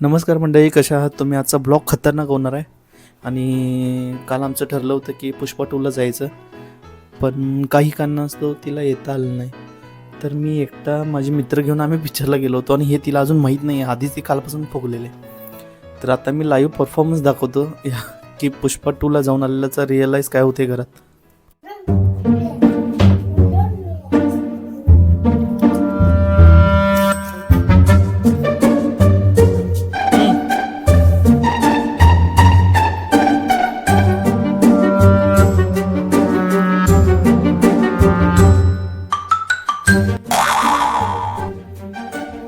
नमस्कार मंडळी कशा आहात? तुम्ही आजचा ब्लॉग खतरनाक होणार आहे. आणि काल आमचं ठरलं होतं की पुष्पा टूला जायचं पण काही कारणास्तव तिला येता आलं नाही. तर मी एकटा माझे मित्र घेऊन आम्ही पिक्चरला गेलो होतो आणि हे तिला अजून माहीत नाही आहे. आधीच ती कालपासून फुगलेले. तर आता मी लाईव्ह परफॉर्मन्स दाखवतो. या- की पुष्पा टूला जाऊन आलेल्याचा रिअलाईज काय होते घरात?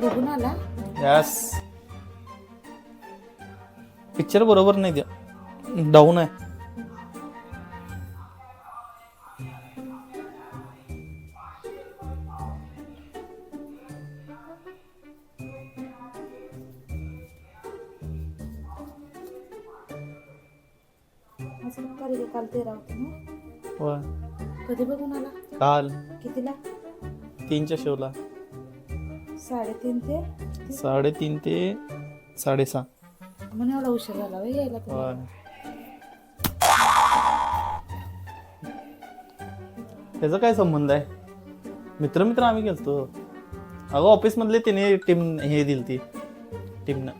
बघून आला? यस पिक्चर बरोबर नाही द्या. डाऊन आहे. काल तेरा होते ना. कधी बघून आला? काल. कितीला? तीनच्या शोला. साडेतीन ते? साडेतीन ते साडेसहा. म्हणून एवढा उशीर झाला यायला तुला. होय. त्याचा काय संबंध आहे? मित्र मित्र आम्ही गेलतो. अगं ऑफिस मधले तिने टीम हे दिली ती टीमनं.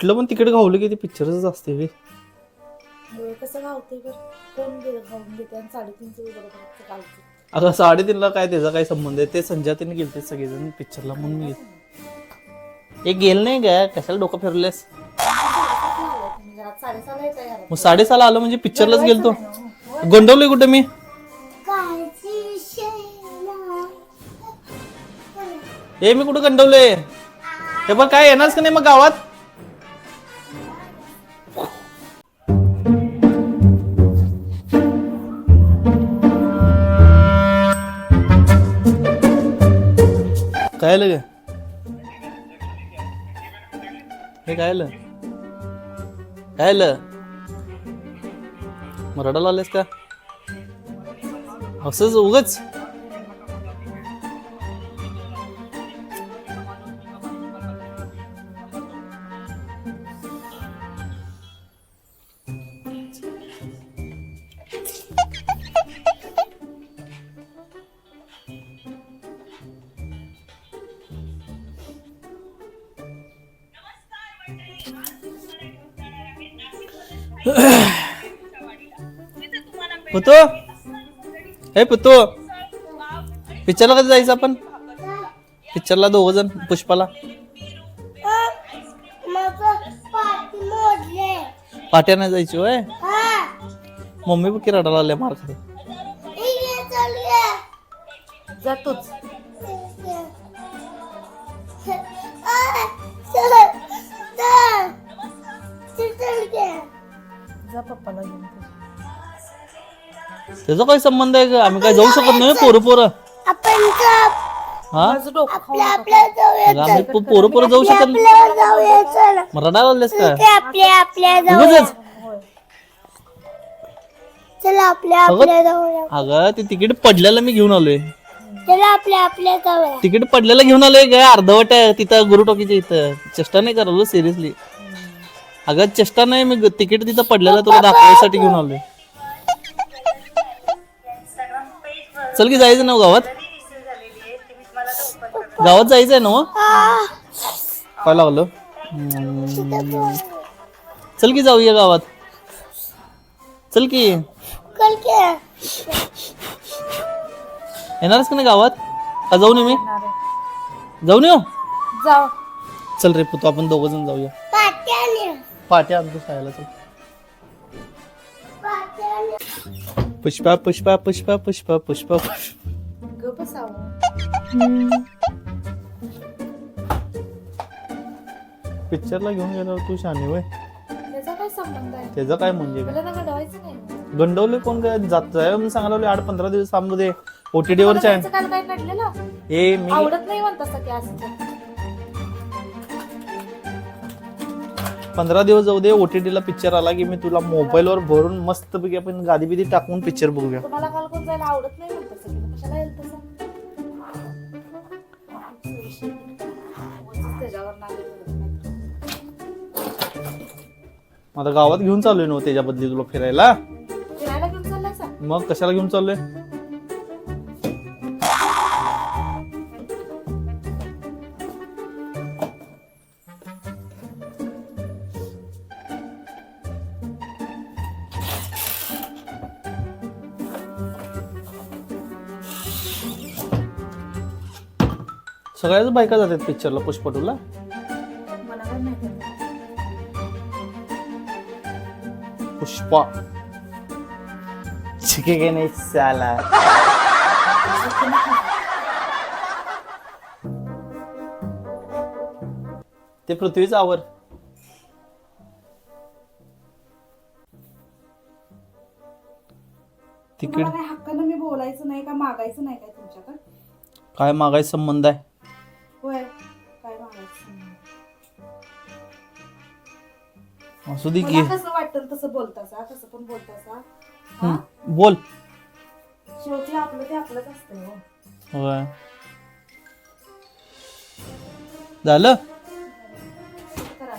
कुठलं पण तिकडे घावलं की ते पिक्चरच असते बे. होय, कसं कोण गेलं घेते आणि बरोबर अगं साडेतीनला काय त्याचा काय संबंध आहे? ते संध्यातीने गेलते सगळेजण पिक्चरला म्हणून मी गेलो. हे गेल नाही का कशाला डोकं फिरलेस? तुम्ही घरात साडेसहाला येत घरात मग साडेसहाला आलं म्हणजे पिक्चरलाच गेलतो. हो. गोंडवलोय कुठे मी? ए मी कुठं गंडवलोय? हे पण काय येणारच का नाही मग गावात? काय आलं ग? हे काय आलं? काय आलं? मराठा आलेस का? असंच उगच. पुतो? हे पुतो पिक्चरला कधी जायचं आपण? पिक्चरला दोघ जण पुष्पाला. पाट्या नाही जायची होय? मम्मी पण किराडाला आल्या मार जातोच त्याचा काय संबंध आहे का? आम्ही काय जाऊ शकत नाही पोरं पोरं. आपण हा? माझं डोकं खाऊ नका. आपल्या जाऊया मग आम्ही पो- पोरं पोरं जाऊ शकत नाही. आपल्या जाऊया चल मग रडायला आलेस का? ते आपल्या आपल्या जाऊया उगाचच. होय. चला आपल्या आपल्या जाऊया अगं ते तिकीट पडलेलं मी घेऊन आलोय. चला आपल्या आपल्या जाऊया तिकीट पडलेलं घेऊन आलोय काय अर्धवट आहे तिथं गुरु टॉकीच्या इथं. चेष्टा नाही करालो सिरियसली अगं चेष्टा नाही मी ग- तिकीट तिथं पडलेलं तुला दाखवायसाठी घेऊन आलोय. चल की जायचं ना गावात? गावात जायचंय ना हो? काय लागलं. चल की जाऊया गावात. चल की. कल के. येणारच का नाही गावात? का जाऊन येऊ मी? आहे. जाऊन येऊ? जाऊ. चल रे पुतो आपण दोघ जण जाऊया. पाट्या आणतो खायला चल. पुष्पा पुष्पा पुष्पा पुष्पा पुष्पा पुष्पा पिक्चरला घेऊन गेल्यावर तू शानी वय त्याचा काय संबंध आहे? त्याचं काय म्हणजे काय? मला ना गंडवायचं नाही. गंडवले कोण काय जात जाय म्हणून सांगायला लागले, आठ पंधरा दिवस थांबू दे. ओटीडी वर मला काल काय ए मी आवडत नाही म्हणत असं की असं. पंधरा दिवस जाऊ दे ओटीडी ला पिक्चर आला की मी तुला मोबाईल वर भरून मस्त पैकी आपण गादी बिदी टाकून पिक्चर बघूया. तुम्हाला काल कोण जायला आवडत नाही म्हणत असं की कशाला येईल तसं? उगाचच त्याच्यावर नाव घेतलं नाही. आता गावात घेऊन चाललोय ना हो त्याच्या बदली तुला फिरायला? फिरायला घेऊन चाललाय सा मग कशाला घेऊन चाललोय? सगळ्याच बायका जातात पिक्चरला पुष्पटूला? मला माहिती पुष्पा. छिके के नाही साला. ते पृथ्वीच आवर. तिकीट तुम्हाला काय हक्कानं मी बोलायचं नाही का मागायचं नाही काय तुमच्याकडे? काय मागायचा संबंध आहे? होय काय. असू दे की. मला कसं वाटेल तसं बोलतासा कसं पण बोलतासा. हा? हम्म, बोल. शेवटी आपलं ते आपलंच असतंय हो. होय. झालं? करा.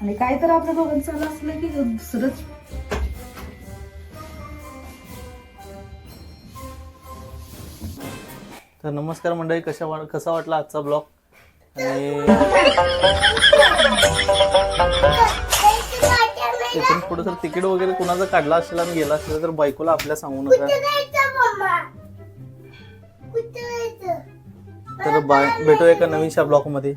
आणि काय तर आपल्या दोघांचं आलं असलं की दुसरंच तर नमस्कार मंडळी कशा वा- कसा वाटला आजचा ब्लॉग? आणि तिथून पुढे जर तिकीट वगैरे कुणाचं काढला असेल आणि गेला असेल तर बायकोला आपल्या सांगू नका. तर बाय भेटूया एका नवीनशा ब्लॉगमध्ये